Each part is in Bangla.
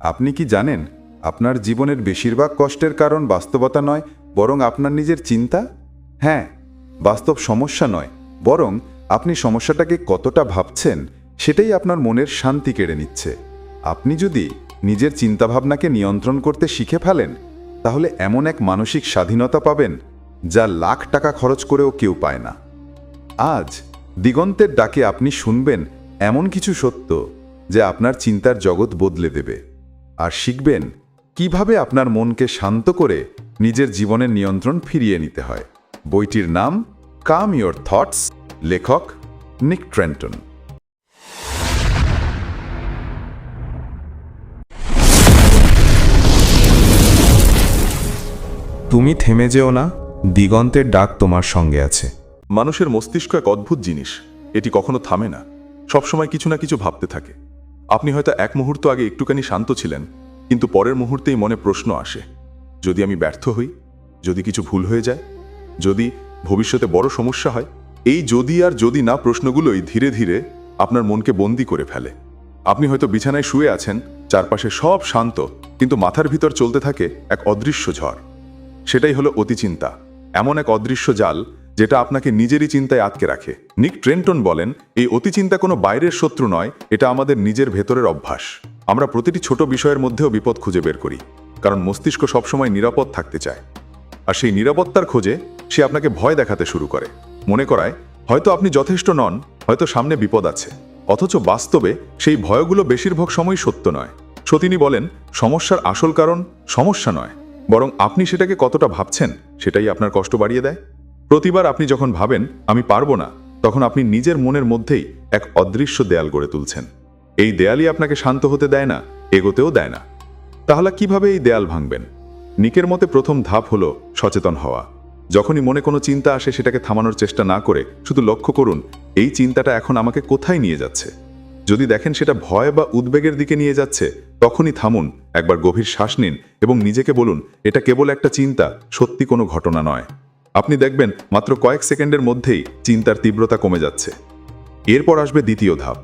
আপনি কি জানেন, আপনার জীবনের বেশিরভাগ কষ্টের কারণ বাস্তবতা নয়, বরং আপনার নিজের চিন্তা? হ্যাঁ বাস্তব সমস্যা নয়, বরং আপনি সমস্যাটাকে কতটা ভাবছেন, সেটাই আপনার মনের শান্তি কেড়ে নিচ্ছে। আপনি যদি নিজের চিন্তাভাবনাকে নিয়ন্ত্রণ করতে শিখে ফেলেন, তাহলে এমন এক মানসিক স্বাধীনতা পাবেন, যা লাখ টাকা খরচ করেও কেউ পায় না। আজ দিগন্তের ডাকে আপনি শুনবেন এমন কিছু সত্য, যে আপনার চিন্তার জগৎ বদলে দেবে। আর শিখবেন কীভাবে আপনার মনকে শান্ত করে নিজের জীবনের নিয়ন্ত্রণ ফিরিয়ে নিতে হয়। বইটির নাম কাম ইয়োর থটস লেখক নিক ট্রেন্টন। তুমি থেমে যেও না দিগন্তের ডাক তোমার সঙ্গে আছে। মানুষের মস্তিষ্ক এক অদ্ভুত জিনিস এটি কখনো থামে না সবসময় কিছু না কিছু ভাবতে থাকে। আপনি হয়তো এক মুহূর্ত আগে একটুখানি শান্ত ছিলেন, কিন্তু পরের মুহূর্তেই মনে প্রশ্ন আসে, যদি আমি ব্যর্থ হই, যদি কিছু ভুল হয়ে যায়, যদি ভবিষ্যতে বড় সমস্যা হয়, এই যদি আর যদি না প্রশ্নগুলোই ধীরে ধীরে আপনার মনকে বন্দি করে ফেলে। আপনি হয়তো বিছানায় শুয়ে আছেন, চারপাশে সব শান্ত, কিন্তু মাথার ভিতর চলতে থাকে এক অদৃশ্য ঝড়। সেটাই হলো অতিচিন্তা, এমন এক অদৃশ্য জাল যেটা আপনাকে নিজেরই চিন্তায় আটকে রাখে। নিক ট্রেন্টন বলেন, এই অতিচিন্তা কোনো বাইরের শত্রু নয়, এটা আমাদের নিজের ভেতরের অভ্যাস। আমরা প্রতিটি ছোট বিষয়ের মধ্যেও বিপদ খুঁজে বের করি, কারণ মস্তিষ্ক সবসময় নিরাপদ থাকতে চায়। আর সেই নিরাপত্তার খোঁজে সে আপনাকে ভয় দেখাতে শুরু করে। মনে করায়, হয়তো আপনি যথেষ্ট নন, হয়তো সামনে বিপদ আছে। অথচ বাস্তবে সেই ভয়গুলো বেশিরভাগ সময় সত্য নয়। সতিনী বলেন, সমস্যার আসল কারণ সমস্যা নয়, বরং আপনি সেটাকে কতটা ভাবছেন, সেটাই আপনার কষ্ট বাড়িয়ে দেয়। প্রতিবার আপনি যখন ভাবেন, আমি পারব না, তখন আপনি নিজের মনের মধ্যেই এক অদৃশ্য দেয়াল গড়ে তুলছেন। এই দেয়ালই আপনাকে শান্ত হতে দেয় না, এগোতেও দেয় না। তাহলে কীভাবে এই দেয়াল ভাঙবেন? নিকের মতে প্রথম ধাপ হলো সচেতন হওয়া। যখনই মনে কোনো চিন্তা আসে সেটাকে থামানোর চেষ্টা না করে শুধু লক্ষ্য করুন, এই চিন্তাটা এখন আমাকে কোথায় নিয়ে যাচ্ছে? যদি দেখেন সেটা ভয় বা উদ্বেগের দিকে নিয়ে যাচ্ছে, তখনই থামুন, একবার গভীর শ্বাস নিন এবং নিজেকে বলুন, এটা কেবল একটা চিন্তা, সত্যি কোনো ঘটনা নয়। আপনি দেখবেন মাত্র কয়েক সেকেন্ডের মধ্যেই চিন্তার তীব্রতা কমে যাচ্ছে। এরপর আসবে দ্বিতীয় ধাপ,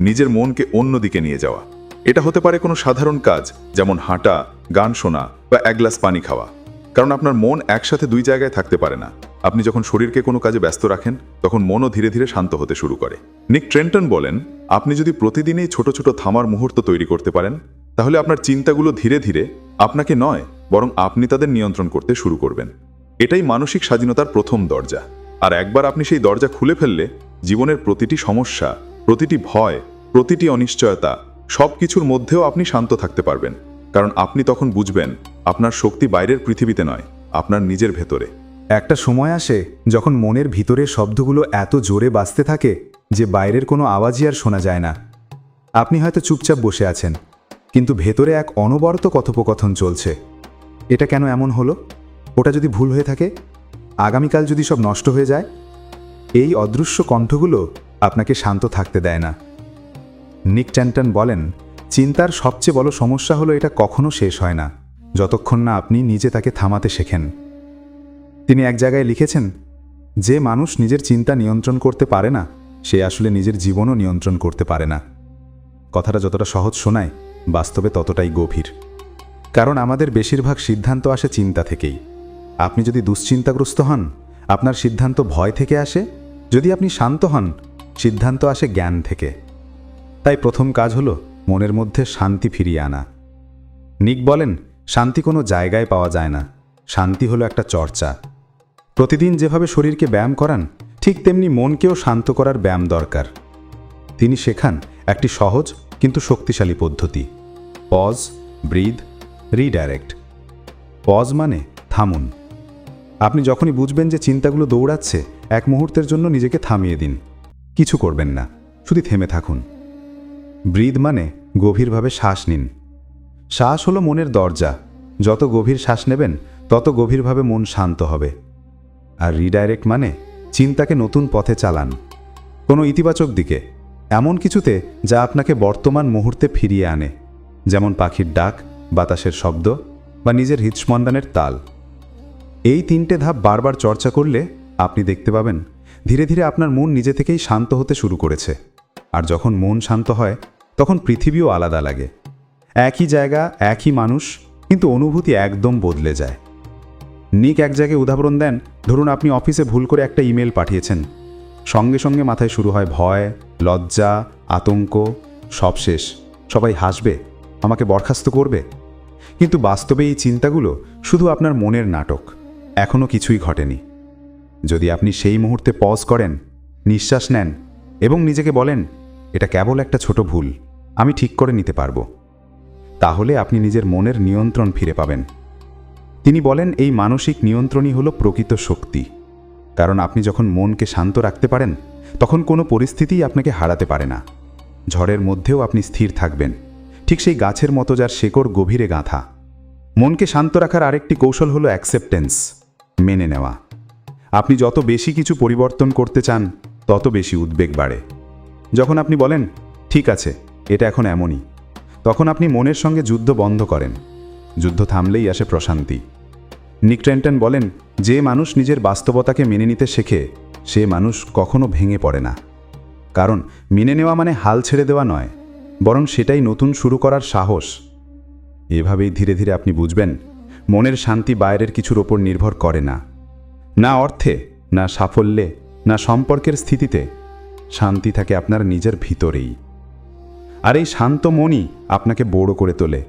নিজের মনকে অন্য দিকে নিয়ে যাওয়া। এটা হতে পারে কোনো সাধারণ কাজ, যেমন হাঁটা, গান শোনা বা এক গ্লাস পানি খাওয়া। কারণ আপনার মন একসাথে দুই জায়গায় থাকতে পারে না। আপনি যখন শরীরকে কোনো কাজে ব্যস্ত রাখেন, তখন মনও ধীরে ধীরে শান্ত হতে শুরু করে। নিক ট্রেন্টন বলেন, আপনি যদি প্রতিদিনই ছোট ছোট থামার মুহূর্ত তৈরি করতে পারেন, তাহলে আপনার চিন্তাগুলো ধীরে ধীরে আপনাকে নয়, বরং আপনি তাদের নিয়ন্ত্রণ করতে শুরু করবেন। এটাই মানসিক স্বাধীনতার প্রথম দরজা। আর একবার আপনি সেই দরজা খুলে ফেললে জীবনের প্রতিটি সমস্যা, প্রতিটি ভয়, প্রতিটি অনিশ্চয়তা সব কিছুর মধ্যেও আপনি শান্ত থাকতে পারবেন। কারণ আপনি তখন বুঝবেন, আপনার শক্তি বাইরের পৃথিবীতে নয়, আপনার নিজের ভেতরে। একটা সময় আসে যখন মনের ভিতরের শব্দগুলো এত জোরে বাজতে থাকে যে বাইরের কোনো আওয়াজই আর শোনা যায় না। আপনি হয়তো চুপচাপ বসে আছেন, কিন্তু ভেতরে এক অনবরত কথোপকথন চলছে। এটা কেন এমন হলো? ওটা যদি ভুল হয়ে থাকে, আগামীকাল যদি সব নষ্ট হয়ে যায়, এই অদৃশ্য কণ্ঠগুলো আপনাকে শান্ত থাকতে দেয় না। নিক ট্যান্টন বলেন, চিন্তার সবচেয়ে বড় সমস্যা হলো এটা কখনো শেষ হয় না, যতক্ষণ না আপনি নিজে তাকে থামাতে শেখেন। তিনি এক জায়গায় লিখেছেন, যে মানুষ নিজের চিন্তা নিয়ন্ত্রণ করতে পারে না, সে আসলে নিজের জীবনও নিয়ন্ত্রণ করতে পারে না। কথাটা যতটা সহজ শোনায়, বাস্তবে ততটাই গভীর। কারণ আমাদের বেশিরভাগ সিদ্ধান্ত আসে চিন্তা থেকেই। আপনি যদি দুশ্চিন্তাগ্রস্ত হন, আপনার সিদ্ধান্ত ভয় থেকে আসে। যদি আপনি শান্ত হন, সিদ্ধান্ত আসে জ্ঞান থেকে। তাই প্রথম কাজ হলো মনের মধ্যে শান্তি ফিরিয়ে আনা। নিক বলেন, শান্তি কোনো জায়গায় পাওয়া যায় না। শান্তি হলো একটা চর্চা। প্রতিদিন যেভাবে শরীরকে ব্যায়াম করান, ঠিক তেমনি মনকেও শান্ত করার ব্যায়াম দরকার। তিনি শেখান একটি সহজ কিন্তু শক্তিশালী পদ্ধতি। Pause breathe redirect. পজ মানে থামুন। আপনি যখনই বুঝবেন যে চিন্তাগুলো দৌড়াচ্ছে, এক মুহূর্তের জন্য নিজেকে থামিয়ে দিন। কিছু করবেন না, শুধু থেমে থাকুন। ব্রিদ মানে গভীরভাবে শ্বাস নিন। শ্বাস হলো মনের দরজা। যত গভীর শ্বাস নেবেন, তত গভীরভাবে মন শান্ত হবে। আর রিডাইরেক্ট মানে চিন্তাকে নতুন পথে চালান। কোনো ইতিবাচক দিকে, এমন কিছুতে যা আপনাকে বর্তমান মুহূর্তে ফিরিয়ে আনে। যেমন পাখির ডাক, বাতাসের শব্দ বা নিজের হৃৎস্পন্দনের তাল। এই তিনটে ধাপ বারবার চর্চা করলে আপনি দেখতে পাবেন, ধীরে ধীরে আপনার মন নিজে থেকেই শান্ত হতে শুরু করেছে। আর যখন মন শান্ত হয়, তখন পৃথিবীও আলাদা লাগে। একই জায়গা, একই মানুষ, কিন্তু অনুভূতি একদম বদলে যায়। নিক এক জায়গায় উদাহরণ দেন, ধরুন আপনি অফিসে ভুল করে একটা ইমেল পাঠিয়েছেন। সঙ্গে সঙ্গে মাথায় শুরু হয় ভয়, লজ্জা, আতঙ্ক সব শেষ সবাই হাসবে, আমাকে বরখাস্ত করবে। কিন্তু বাস্তবে এই চিন্তাগুলো শুধু আপনার মনের নাটক। এখনও কিছুই ঘটেনি। যদি আপনি সেই মুহূর্তে পজ করেন, নিঃশ্বাস নেন এবং নিজেকে বলেন, এটা কেবল একটা ছোট ভুল, আমি ঠিক করে নিতে পারব। তাহলে আপনি নিজের মনের নিয়ন্ত্রণ ফিরে পাবেন। তিনি বলেন, এই মানসিক নিয়ন্ত্রণই হলো প্রকৃত শক্তি। কারণ আপনি যখন মনকে শান্ত রাখতে পারেন, তখন কোনো পরিস্থিতিই আপনাকে হারাতে পারে না। ঝড়ের মধ্যেও আপনি স্থির থাকবেন। ঠিক সেই গাছের মতো যার শেকড় গভীরে গাঁথা। মনকে শান্ত রাখার আরেকটি কৌশল হলো অ্যাকসেপ্টেন্স মেনে নেওয়া। আপনি যত বেশি কিছু পরিবর্তন করতে চান, তত বেশি উদ্বেগ বাড়ে। যখন আপনি বলেন, ঠিক আছে, এটা এখন এমনই, তখন আপনি মনের সঙ্গে যুদ্ধ বন্ধ করেন। যুদ্ধ থামলেই আসে প্রশান্তি। নিক ট্রেন্টন বলেন, যে মানুষ নিজের বাস্তবতাকে মেনে নিতে শেখে, সে মানুষ কখনো ভেঙে পড়ে না। কারণ, মেনে নেওয়া মানে হাল ছেড়ে দেওয়া নয়, বরং সেটাই নতুন শুরু করার সাহস। এভাবেই ধীরে ধীরে আপনি বুঝবেন মনের শান্তি বাইরের কিছুর ওপর নির্ভর করে না। না অর্থে, না সাফল্যে, না সম্পর্কের স্থিতিতে শান্তি থাকে আপনার নিজের ভিতরেই। আর এই শান্ত মনই আপনাকে বড় করে তোলে।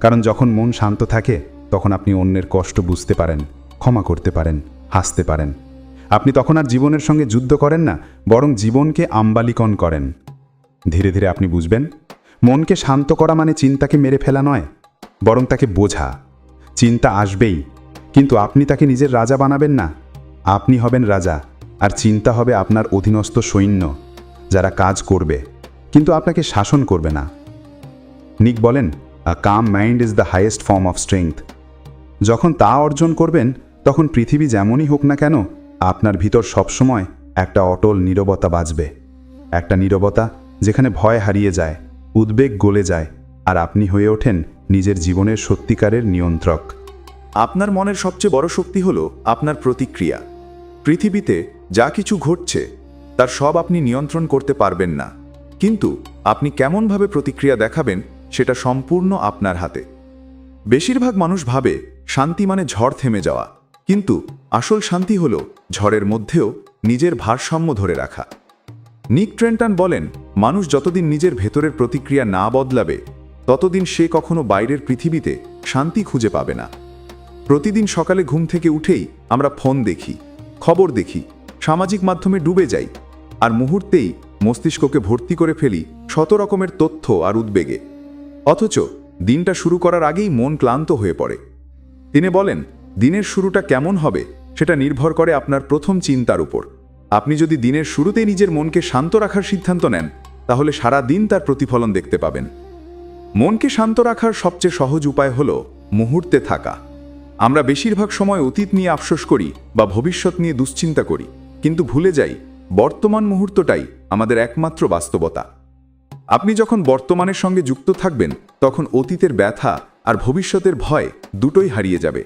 কারণ যখন মন শান্ত থাকে, তখন আপনি অন্যের কষ্ট বুঝতে পারেন, ক্ষমা করতে পারেন, হাসতে পারেন। আপনি তখন আর জীবনের সঙ্গে যুদ্ধ করেন না, বরং জীবনকে আম্বালিকন করেন। ধীরে ধীরে আপনি বুঝবেন, মনকে শান্ত করা মানে চিন্তাকে মেরে ফেলা নয়, বরং তাকে বোঝা। চিন্তা আসবেই। কিন্তু আপনি তাকে নিজের রাজা বানাবেন না। আপনি হবেন রাজা, আর চিন্তা হবে আপনার অধীনস্থ সৈন্য, যারা কাজ করবে, কিন্তু আপনাকে শাসন করবে না। নিক বলেন a calm mind is the highest form of strength যখন তা অর্জন করবেন, তখন পৃথিবী যেমনই হোক না কেন, আপনার ভিতর সবসময় একটা অটল নীরবতা বাজবে। একটা নীরবতা যেখানে ভয় হারিয়ে যায়, উদ্বেগ গলে যায়, আর আপনি হয়ে ওঠেন নিজের জীবনের সত্যিকারের নিয়ন্ত্রক। আপনার মনের সবচেয়ে বড় শক্তি হল আপনার প্রতিক্রিয়া। পৃথিবীতে যা কিছু ঘটছে, তার সব আপনি নিয়ন্ত্রণ করতে পারবেন না। কিন্তু আপনি কেমনভাবে প্রতিক্রিয়া দেখাবেন, সেটা সম্পূর্ণ আপনার হাতে। বেশিরভাগ মানুষ ভাবে শান্তি মানে ঝড় থেমে যাওয়া। কিন্তু আসল শান্তি হল ঝড়ের মধ্যেও নিজের ভারসাম্য ধরে রাখা। নিক ট্রেন্টন বলেন, মানুষ যতদিন নিজের ভেতরের প্রতিক্রিয়া না বদলাবে ততদিন সে কখনো বাইরের পৃথিবীতে শান্তি খুঁজে পাবে না। প্রতিদিন সকালে ঘুম থেকে উঠেই আমরা ফোন দেখি, খবর দেখি, সামাজিক মাধ্যমে ডুবে যাই আর মুহূর্তেই মস্তিষ্ককে ভর্তি করে ফেলি শত রকমের তথ্য আর উদ্বেগে। অথচ দিনটা শুরু করার আগেই মন ক্লান্ত হয়ে পড়ে। তিনি বলেন, দিনের শুরুটা কেমন হবে সেটা নির্ভর করে আপনার প্রথম চিন্তার উপর। আপনি যদি দিনের শুরুতেই নিজের মনকে শান্ত রাখার সিদ্ধান্ত নেন, তাহলে সারা দিন তার প্রতিফলন দেখতে পাবেন। মনকে শান্ত রাখার সবচেয়ে সহজ উপায় হল মুহূর্তে থাকা। আমরা বেশিরভাগ সময় অতীত নিয়ে আফসোস করি বা ভবিষ্যৎ নিয়ে দুশ্চিন্তা করি, কিন্তু ভুলে যাই বর্তমান মুহূর্তটাই আমাদের একমাত্র বাস্তবতা। আপনি যখন বর্তমানের সঙ্গে যুক্ত থাকবেন, তখন অতীতের ব্যথা আর ভবিষ্যতের ভয় দুটোই হারিয়ে যাবে।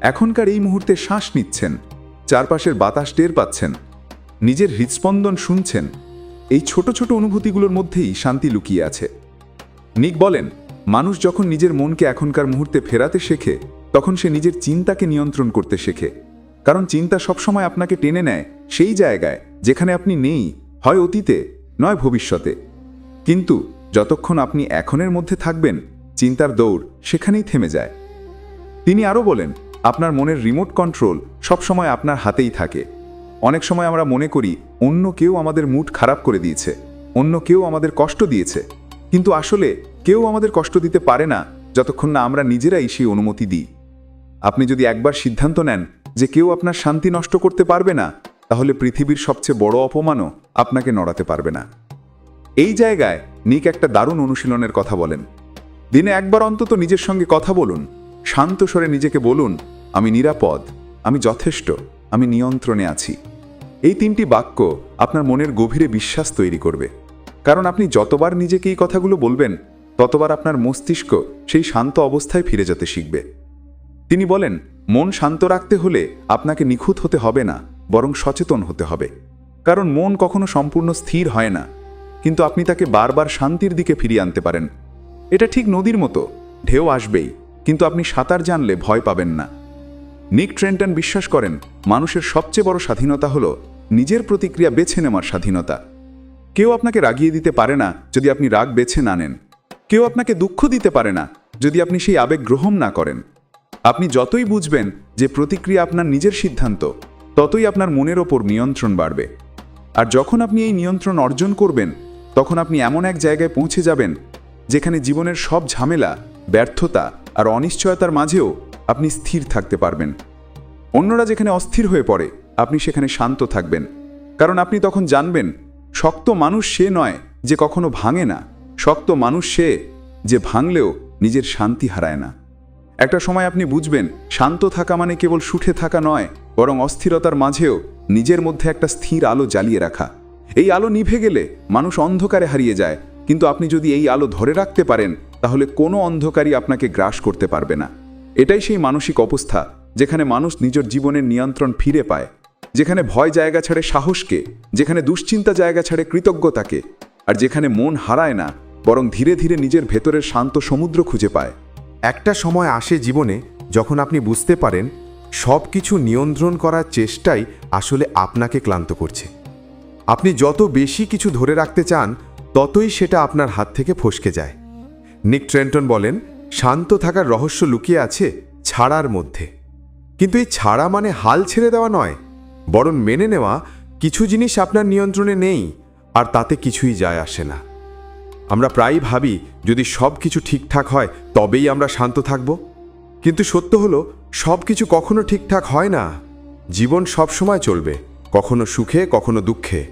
এখনকার এই মুহূর্তে শ্বাস নিচ্ছেন, চারপাশের বাতাস টের পাচ্ছেন, নিজের হৃদস্পন্দন শুনছেন, এই ছোট ছোট অনুভূতিগুলোর মধ্যেই শান্তি লুকিয়ে আছে। নিক বলেন, মানুষ যখন নিজের মনকে এখনকার মুহূর্তে ফেরাতে শেখে, তখন সে নিজের চিন্তাকে নিয়ন্ত্রণ করতে শেখে। কারণ চিন্তা সবসময় আপনাকে টেনে নেয় সেই জায়গায় যেখানে আপনি নেই, হয় অতীতে, নয় ভবিষ্যতে। কিন্তু যতক্ষণ আপনি এখনের মধ্যে থাকবেন, চিন্তার দৌড় সেখানেই থেমে যায়। তিনি আরও বলেন, আপনার মনের রিমোট কন্ট্রোল সবসময় আপনার হাতেই থাকে। অনেক সময় আমরা মনে করি, অন্য কেউ আমাদের মুড খারাপ করে দিয়েছে, অন্য কেউ আমাদের কষ্ট দিয়েছে। কিন্তু আসলে কেউ আমাদের কষ্ট দিতে পারে না যতক্ষণ না আমরা নিজেরাই সেই অনুমতি দিই। আপনি যদি একবার সিদ্ধান্ত নেন যে কেউ আপনার শান্তি নষ্ট করতে পারবে না, তাহলে পৃথিবীর সবচেয়ে বড় অপমানও আপনাকে নড়াতে পারবে না। এই জায়গায় নিক একটা দারুণ অনুশীলনের কথা বলেন। দিনে একবার অন্তত নিজের সঙ্গে কথা বলুন। শান্ত স্বরে নিজেকে বলুন, আমি নিরাপদ, আমি যথেষ্ট, আমি নিয়ন্ত্রণে আছি। এই তিনটি বাক্য আপনার মনের গভীরে বিশ্বাস তৈরি করবে। কারণ আপনি যতবার নিজেকে এই কথাগুলো বলবেন ততবার আপনার মস্তিষ্ক সেই শান্ত অবস্থায় ফিরে যেতে শিখবে। তিনি বলেন, মন শান্ত রাখতে হলে আপনাকে নিখুঁত হতে হবে না, বরং সচেতন হতে হবে। কারণ মন কখনো সম্পূর্ণ স্থির হয় না, কিন্তু আপনি তাকে বারবার শান্তির দিকে ফিরিয়ে আনতে পারেন। এটা ঠিক নদীর মতো, ঢেউ আসবেই, কিন্তু আপনি সাঁতার জানলে ভয় পাবেন না। নিক ট্রেন্টন বিশ্বাস করেন, মানুষের সবচেয়ে বড় স্বাধীনতা হলো নিজের প্রতিক্রিয়া বেছে নেওয়ার স্বাধীনতা। কেউ আপনাকে রাগিয়ে দিতে পারে না যদি আপনি রাগ বেছে না নেন। কেউ আপনাকে দুঃখ দিতে পারে না যদি আপনি সেই আবেগ গ্রহণ না করেন। আপনি যতই বুঝবেন যে প্রতিক্রিয়া আপনার নিজের সিদ্ধান্ত, ততই আপনার মনের ওপর নিয়ন্ত্রণ বাড়বে। আর যখন আপনি এই নিয়ন্ত্রণ অর্জন করবেন, তখন আপনি এমন এক জায়গায় পৌঁছে যাবেন, যেখানে জীবনের সব ঝামেলা, ব্যর্থতা আর অনিশ্চয়তার মাঝেও আপনি স্থির থাকতে পারবেন। অন্যরা যেখানে অস্থির হয়ে পড়ে, আপনি সেখানে শান্ত থাকবেন। কারণ আপনি তখন জানবেন, শক্ত মানুষ সে নয় যে কখনো ভাঙে না। শক্ত মানুষ সে যে ভাঙলেও নিজের শান্তি হারায় না। একটা সময় আপনি বুঝবেন, শান্ত থাকা মানে কেবল সুখে থাকা নয়, বরং অস্থিরতার মাঝেও নিজের মধ্যে একটা স্থির আলো জ্বালিয়ে রাখা। এই আলো নিভে গেলে মানুষ অন্ধকারে হারিয়ে যায়, কিন্তু আপনি যদি এই আলো ধরে রাখতে পারেন, তাহলে কোনো অন্ধকারই আপনাকে গ্রাস করতে পারবে না। এটাই সেই মানসিক অবস্থা, যেখানে মানুষ নিজের জীবনের নিয়ন্ত্রণ ফিরে পায়, যেখানে ভয় জায়গা ছাড়ে সাহসকে, যেখানে দুশ্চিন্তা জায়গা ছাড়ে কৃতজ্ঞতাকে, আর যেখানে মন হারায় না বরং ধীরে ধীরে নিজের ভেতরের শান্ত সমুদ্র খুঁজে পায়। একটা সময় আসে জীবনে যখন আপনি বুঝতে পারেন সব কিছু নিয়ন্ত্রণ করার চেষ্টাই আসলে আপনাকে ক্লান্ত করছে। আপনি যত বেশি কিছু ধরে রাখতে চান, ততই সেটা আপনার হাত থেকে ফসকে যায়। নিক ট্রেন্টন বলেন, শান্ত থাকার রহস্য লুকিয়ে আছে ছাড়ার মধ্যে। কিন্তু এই ছাড়া মানে হাল ছেড়ে দেওয়া নয়, বরং মেনে নেওয়া কিছু জিনিস আপনার নিয়ন্ত্রণে নেই, আর তাতে কিছুই যায় আসে না। আমরা প্রায়ই ভাবি, যদি সব কিছু ঠিকঠাক হয়, তবেই আমরা শান্ত থাকব। কিন্তু সত্য হলো সব কিছু কখনো ঠিকঠাক হয় না। জীবন সব সময় চলবে, কখনো সুখে, কখনো দুঃখে।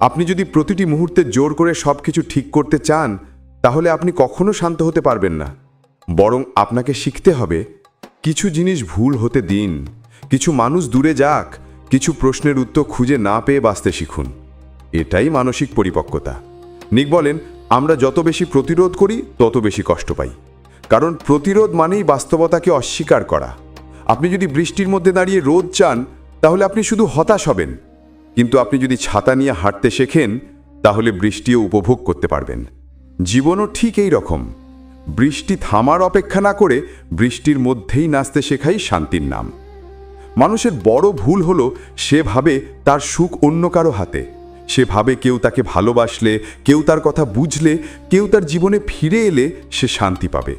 আপনি যদি প্রতিটি মুহূর্তে জোর করে সব কিছু ঠিক করতে চান, তাহলে আপনি কখনো শান্ত হতে পারবেন না। বরং আপনাকে শিখতে হবে, কিছু জিনিস ভুল হতে দিন, কিছু মানুষ দূরে যাক, কিছু প্রশ্নের উত্তর খুঁজে না পেয়ে বাঁচতে শিখুন। এটাই মানসিক পরিপক্কতা। নিক বলেন আমরা যত বেশি প্রতিরোধ করি, তত বেশি কষ্ট পাই। কারণ প্রতিরোধ মানেই বাস্তবতাকে অস্বীকার করা। আপনি যদি বৃষ্টির মধ্যে দাঁড়িয়ে রোদ চান, তাহলে আপনি শুধু হতাশ হবেন। কিন্তু আপনি যদি ছাতা নিয়ে হাঁটতে শেখেন, তাহলে বৃষ্টিও উপভোগ করতে পারবেন। জীবনও ঠিক এই রকম। বৃষ্টি থামার অপেক্ষা না করে বৃষ্টির মধ্যেই নাচতে শেখাই শান্তির নাম। মানুষের বড় ভুল হলো সে ভাবে তার সুখ অন্য কারও হাতে। সে ভাবে কেউ তাকে ভালোবাসলে, কেউ তার কথা বুঝলে, কেউ তার জীবনে ফিরে এলে সে শান্তি পাবে।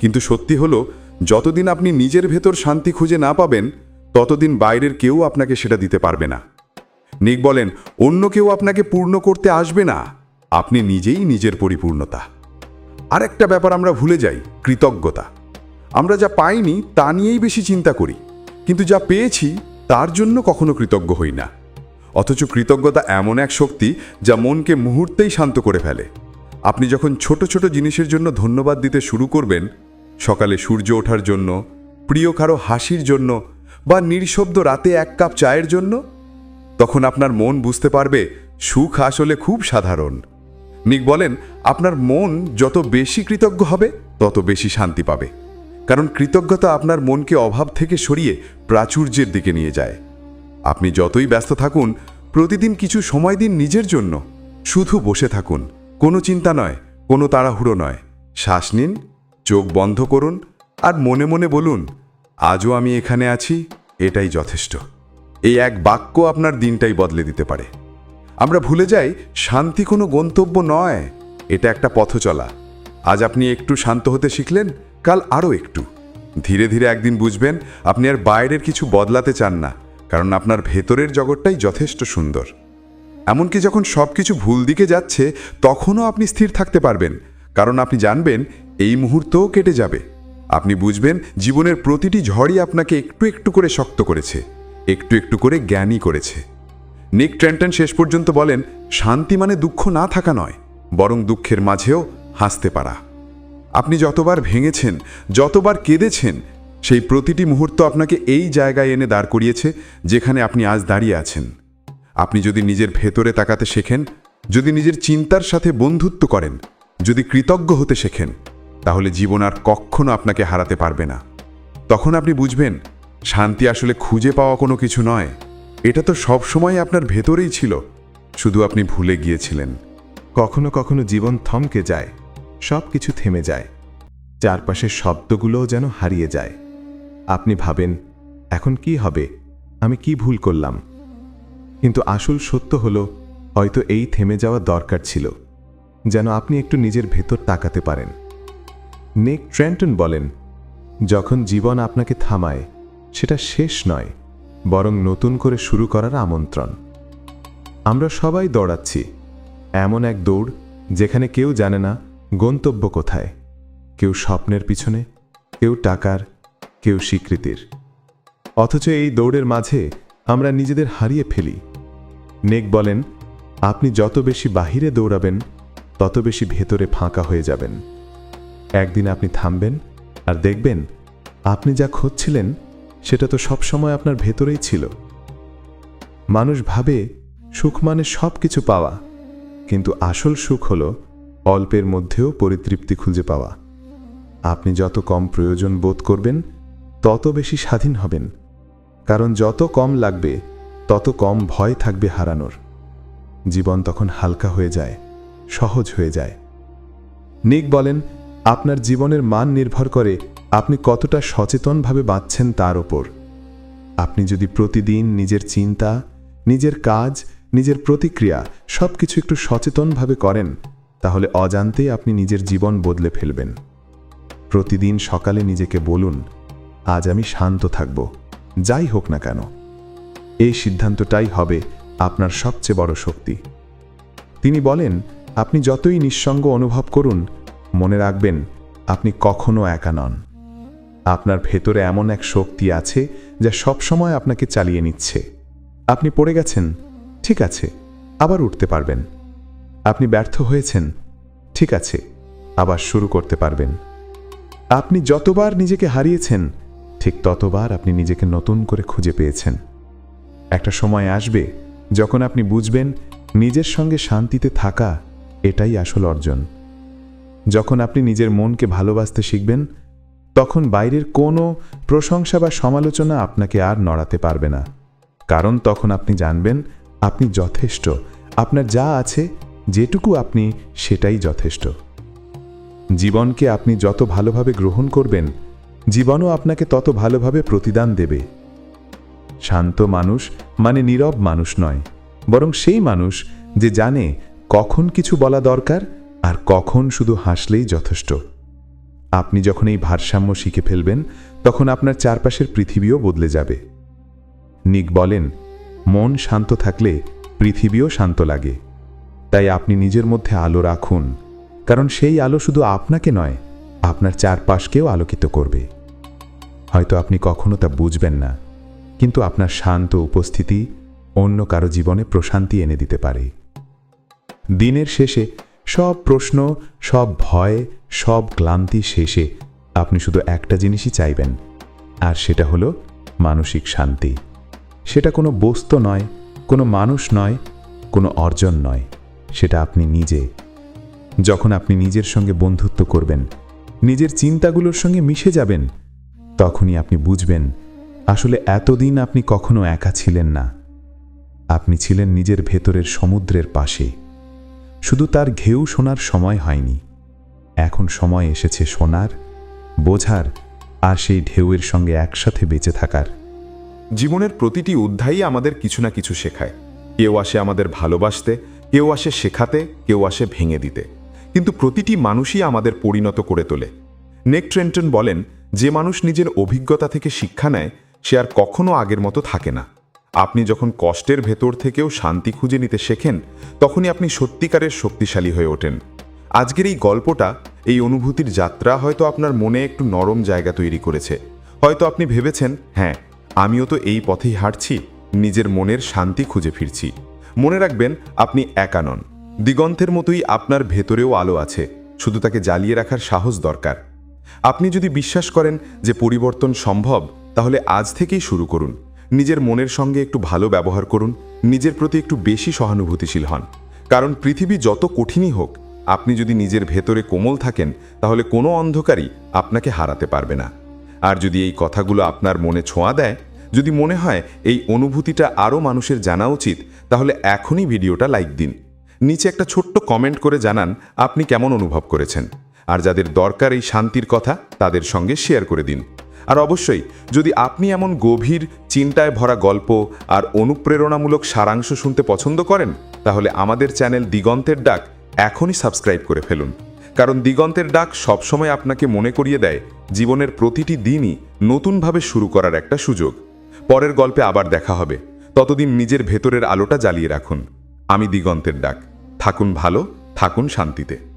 কিন্তু সত্যি হলো, যতদিন আপনি নিজের ভেতর শান্তি খুঁজে না পাবেন, ততদিন বাইরের কেউ আপনাকে সেটা দিতে পারবে না। নিক বলেন, অন্য কেউ আপনাকে পূর্ণ করতে আসবে না। আপনি নিজেই নিজের পরিপূর্ণতা। আরেকটা ব্যাপার আমরা ভুলে যাই, কৃতজ্ঞতা। আমরা যা পাইনি, তা নিয়েই বেশি চিন্তা করি। কিন্তু যা পেয়েছি, তার জন্য কখনো কৃতজ্ঞ হই না। অথচ কৃতজ্ঞতা এমন এক শক্তি যা মনকে মুহূর্তেই শান্ত করে ফেলে। আপনি যখন ছোট ছোট জিনিসের জন্য ধন্যবাদ দিতে শুরু করবেন, সকালে সূর্য ওঠার জন্য, প্রিয় কারও হাসির জন্য বা নিঃশব্দ রাতে এক কাপ চায়ের জন্য, তখন আপনার মন বুঝতে পারবে সুখ আসলে খুব সাধারণ। নিক বলেন, আপনার মন যত বেশি কৃতজ্ঞ হবে, তত বেশি শান্তি পাবে। কারণ কৃতজ্ঞতা আপনার মনকে অভাব থেকে সরিয়ে প্রাচুর্যের দিকে নিয়ে যায়। আপনি যতই ব্যস্ত থাকুন, প্রতিদিন কিছু সময় দিন নিজের জন্য। শুধু বসে থাকুন, কোনো চিন্তা নয়, কোনো তাড়াহুড়ো নয়। শ্বাস নিন, চোখ বন্ধ করুন, আর মনে মনে বলুন, আজও আমি এখানে আছি, এটাই যথেষ্ট। এই এক বাক্য আপনার দিনটাই বদলে দিতে পারে। আমরা ভুলে যাই, শান্তি কোনো গন্তব্য নয়, এটা একটা পথ চলা। আজ আপনি একটু শান্ত হতে শিখলেন, কাল আরও একটু। ধীরে ধীরে একদিন বুঝবেন, আপনি আর বাইরের কিছু বদলাতে চান না। কারণ আপনার ভেতরের জগৎটাই যথেষ্ট সুন্দর। এমনকি যখন সব কিছু ভুল দিকে যাচ্ছে, তখনও আপনি স্থির থাকতে পারবেন। কারণ আপনি জানবেন, এই মুহূর্তও কেটে যাবে। আপনি বুঝবেন, জীবনের প্রতিটি ঝড়ই আপনাকে একটু একটু করে শক্ত করেছে, একটু একটু করে জ্ঞানী করেছে। নিক ট্রেন্টন শেষ পর্যন্ত বলেন, শান্তি মানে দুঃখ না থাকা নয়, বরং দুঃখের মাঝেও হাসতে পারা। আপনি যতবার ভেঙেছেন, যতবার কেঁদেছেন সেই প্রতিটি মুহূর্ত আপনাকে এই জায়গায় এনে দাঁড় করিয়েছে যেখানে আপনি আজ দাঁড়িয়ে আছেন। আপনি যদি নিজের ভেতরে তাকাতে শেখেন, যদি নিজের চিন্তার সাথে বন্ধুত্ব করেন, যদি কৃতজ্ঞ হতে শেখেন, তাহলে জীবন আর কখনো আপনাকে হারাতে পারবে না। তখন আপনি বুঝবেন, শান্তি আসলে খুঁজে পাওয়া কোনো কিছু নয়। এটা তো সবসময় আপনার ভেতরেই ছিল, শুধু আপনি ভুলে গিয়েছিলেন। কখনো কখনো জীবন থমকে যায় সব কিছু থেমে যায়। চারপাশের শব্দগুলোও যেন হারিয়ে যায়। আপনি ভাবেন, এখন কি হবে? আমি কি ভুল করলাম? কিন্তু আসল সত্য হলো, হয়তো এই থেমে যাওয়া দরকার ছিল, যেন আপনি একটু নিজের ভেতর তাকাতে পারেন। নেক ট্রেন্টন বলেন, যখন জীবন আপনাকে থামায়, সেটা শেষ নয়, বরং নতুন করে শুরু করার আমন্ত্রণ। আমরা সবাই দৌড়াচ্ছি, এমন এক দৌড় যেখানে কেউ জানে না গন্তব্য কোথায়, কেউ স্বপ্নের পিছনে, কেউ টাকার কেউ স্বীকৃতির। অথচ এই দৌড়ের মাঝে আমরা নিজেদের হারিয়ে ফেলি। নেক বলেন, আপনি যত বেশি বাহিরে দৌড়াবেন, তত বেশি ভেতরে ফাঁকা হয়ে যাবেন। একদিন আপনি থামবেন আর দেখবেন, আপনি যা খুঁজছিলেন, সেটা তো সবসময় আপনার ভেতরেই ছিল। মানুষ ভাবে, সুখ মানে সব কিছু পাওয়া, কিন্তু আসল সুখ হল অল্পের মধ্যেও পরিতৃপ্তি খুঁজে পাওয়া। আপনি যত কম প্রয়োজন বোধ করবেন তত বেশি স্বাধীন হবেন, কারণ যত কম লাগবে, তত কম ভয় থাকবে হারানোর। জীবন তখন হালকা হয়ে যায়, সহজ হয়ে যায়। নিক বলেন, আপনার জীবনের মান নির্ভর করে আপনি কতটা সচেতনভাবে বাঁচছেন তার ওপর। আপনি যদি প্রতিদিন নিজের চিন্তা, নিজের কাজ, নিজের প্রতিক্রিয়া সব কিছু একটু সচেতনভাবে করেন, তাহলে অজান্তেই আপনি নিজের জীবন বদলে ফেলবেন। প্রতিদিন সকালে নিজেকে বলুন আজ আমি শান্ত থাকব। যাই হোক না কেন, এই সিদ্ধান্তটাই হবে আপনার সবচেয়ে বড় শক্তি। তিনি বলেন, আপনি যতই নিঃসঙ্গ অনুভব করুন, মনে রাখবেন, আপনি কখনো একা নন। আপনার ভেতরে এমন এক শক্তি আছে যা সবসময় আপনাকে চালিয়ে নিচ্ছে। আপনি পড়ে গেছেন, ঠিক আছে, আবার উঠতে পারবেন। আপনি ব্যর্থ হয়েছেন, ঠিক আছে, আবার শুরু করতে পারবেন। আপনি যতবার নিজেকে হারিয়েছেন ঠিক ততবার আপনি নিজেকে নতুন করে খুঁজে পেয়েছেন। একটা সময় আসবে যখন আপনি বুঝবেন নিজের সঙ্গে শান্তিতে থাকা এটাই আসল অর্জন। যখন আপনি নিজের মনকে ভালোবাসতে শিখবেন, তখন বাইরের কোনো প্রশংসা বা সমালোচনা আপনাকে আর নড়াতে পারবে না। কারণ তখন আপনি জানবেন আপনি যথেষ্ট, আপনার যা আছে, যেটুকু আপনি সেটাই যথেষ্ট। জীবনকে আপনি যত ভালোভাবে গ্রহণ করবেন জীবনও আপনাকে তত ভালোভাবে প্রতিদান দেবে। শান্ত মানুষ মানে নীরব মানুষ নয়, বরং সেই মানুষ যে জানে কখন কিছু বলা দরকার আর কখন শুধু হাসলেই যথেষ্ট। আপনি যখন এই ভারসাম্য শিখে ফেলবেন, তখন আপনার চারপাশের পৃথিবীও বদলে যাবে। নিক বলেন, মন শান্ত থাকলে পৃথিবীও শান্ত লাগে। তাই আপনি নিজের মধ্যে আলো রাখুন, কারণ সেই আলো শুধু আপনাকে নয় আপনার চারপাশকেও আলোকিত করবে। হয়তো আপনি কখনো তা বুঝবেন না, কিন্তু আপনার শান্ত উপস্থিতি অন্য কারও জীবনে প্রশান্তি এনে দিতে পারে। দিনের শেষে সব প্রশ্ন, সব ভয়, সব ক্লান্তি শেষে আপনি শুধু একটা জিনিসই চাইবেন, আর সেটা হলো মানসিক শান্তি। সেটা কোনো বস্তু নয়, কোনো মানুষ নয়, কোনো অর্জন নয়, সেটা আপনি নিজে। যখন আপনি নিজের সঙ্গে বন্ধুত্ব করবেন নিজের চিন্তাগুলোর সঙ্গে মিশে যাবেন, তখনই আপনি বুঝবেন, আসলে এতদিন আপনি কখনো একা ছিলেন না। আপনি ছিলেন নিজের ভেতরের সমুদ্রের পাশে। শুধু তার ঘেউ শোনার সময় হয়নি। এখন সময় এসেছে শোনার, বোঝার, আর সেই ঢেউয়ের সঙ্গে একসাথে বেঁচে থাকার। জীবনের প্রতিটি অধ্যায়ই আমাদের কিছু না কিছু শেখায়। কেউ আসে আমাদের ভালোবাসতে, কেউ আসে শেখাতে, কেউ আসে ভেঙে দিতে। কিন্তু প্রতিটি মানুষই আমাদের পরিণত করে তোলে। নেক ট্রেন্টন বলেন, যে মানুষ নিজের অভিজ্ঞতা থেকে শিক্ষা নেয়, সে আর কখনো আগের মতো থাকে না। আপনি যখন কষ্টের ভেতর থেকেও শান্তি খুঁজে নিতে শেখেন, তখনই আপনি সত্যিকারের শক্তিশালী হয়ে ওঠেন। আজকের এই গল্পটা, এই অনুভূতির যাত্রা হয়তো আপনার মনে একটু নরম জায়গা তৈরি করেছে। হয়তো আপনি ভেবেছেন হ্যাঁ আমিও তো এই পথেই হাঁটছি, নিজের মনের শান্তি খুঁজে ফিরছি। মনে রাখবেন, আপনি একা নন। দিগন্তের মতোই আপনার ভেতরেও আলো আছে, শুধু তাকে জ্বালিয়ে রাখার সাহস দরকার। আপনি যদি বিশ্বাস করেন যে পরিবর্তন সম্ভব, তাহলে আজ থেকেই শুরু করুন। নিজের মনের সঙ্গে একটু ভালো ব্যবহার করুন, নিজের প্রতি একটু বেশি সহানুভূতিশীল হন। কারণ পৃথিবী যত কঠিনই হোক, আপনি যদি নিজের ভেতরে কোমল থাকেন, তাহলে কোনো অন্ধকারই আপনাকে হারাতে পারবে না। আর যদি এই কথাগুলো আপনার মনে ছোঁয়া দেয়, যদি মনে হয় এই অনুভূতিটা আরও মানুষের জানা উচিত, তাহলে এখনই ভিডিওটা লাইক দিন। নিচে একটা ছোট্ট কমেন্ট করে জানান আপনি কেমন অনুভব করেছেন। আর যাদের দরকার এই শান্তির কথা, তাদের সঙ্গে শেয়ার করে দিন। আর অবশ্যই, যদি আপনি এমন গভীর, চিন্তায় ভরা গল্প আর অনুপ্রেরণামূলক সারাংশ শুনতে পছন্দ করেন, তাহলে আমাদের চ্যানেল দিগন্তের ডাক এখনই সাবস্ক্রাইব করে ফেলুন। কারণ দিগন্তের ডাক সবসময় আপনাকে মনে করিয়ে দেয় জীবনের প্রতিটি দিনই নতুনভাবে শুরু করার একটা সুযোগ। পরের গল্পে আবার দেখা হবে। ততদিন নিজের ভেতরের আলোটা জ্বালিয়ে রাখুন। আমি দিগন্তের ডাক। থাকুন ভালো থাকুন শান্তিতে।